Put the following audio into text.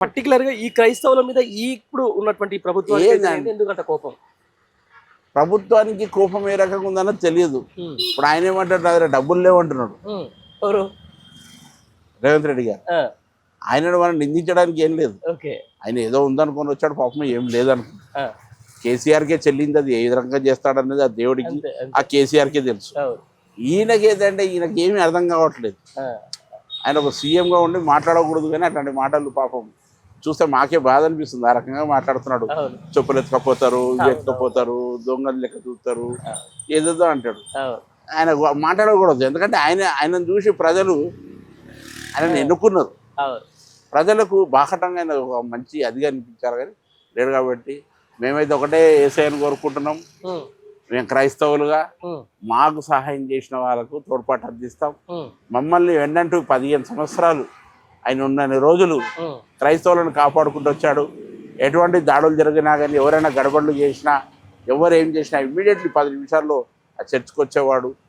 పర్టికులర్గా ఈ క్రైస్తవుల మీద ఈ ఇప్పుడు ఉన్నటువంటి ప్రభుత్వం? ఎందుకంత కోపం? ప్రభుత్వానికి కోపం ఏ రకంగా ఉందన్నది తెలియదు. ఇప్పుడు ఆయన ఏమంటాడు? నా దగ్గర డబ్బులు లేవంటున్నాడు రేవంత్ రెడ్డి గారు. ఆ, ఆయనను మనం నిందించడానికి ఏం లేదు. ఆయన ఏదో ఉందనుకొని వచ్చాడు పాపం ఏం లేదనుకో ఆ, కేసీఆర్కే చెల్లింది అది ఏ విధంగా చేస్తాడనేది ఆ దేవుడికి ఆ కేసీఆర్కే తెలుసు. ఈయనకి ఏంటంటే ఈయనకి ఏమీ అర్థం కావట్లేదు. ఆయన ఒక సీఎంగా ఉండి మాట్లాడకూడదు కానీ అట్లాంటి మాటలు పాపం చూస్తే మాకే బాధ అనిపిస్తుంది. ఆ రకంగా మాట్లాడుతున్నాడు. చెప్పులు ఎత్తుకపోతారు ఎత్తుకపోతారు దొంగలు లెక్క చూస్తారు ఏదేదో అంటాడు. ఆయన మాట్లాడకూడదు. ఎందుకంటే ఆయన ఆయనను చూసి ప్రజలు ఆయనను ఎన్నుకున్నారు. ప్రజలకు బాహటంగా ఆయన ఒక మంచి అదిగా అనిపించారు కానీ లేడు కాబట్టి మేమైతే ఒకటే ఏసైని కోరుకుంటున్నాం. మేము క్రైస్తవులుగా. మాకు సహాయం చేసిన వాళ్ళకు తోడ్పాటు అందిస్తాం. మమ్మల్ని వెన్నంటూ పదిహేను సంవత్సరాలు ఆయన ఉన్నన్ని రోజులు క్రైస్తవులను కాపాడుకుంటూ వచ్చాడు. ఎటువంటి దాడులు జరిగినా కానీ ఎవరైనా గడబడులు చేసినా ఎవరు ఏం చేసినా ఇమ్మీడియట్లీ పది నిమిషాల్లో ఆ చర్చ్కి వచ్చేవాడు.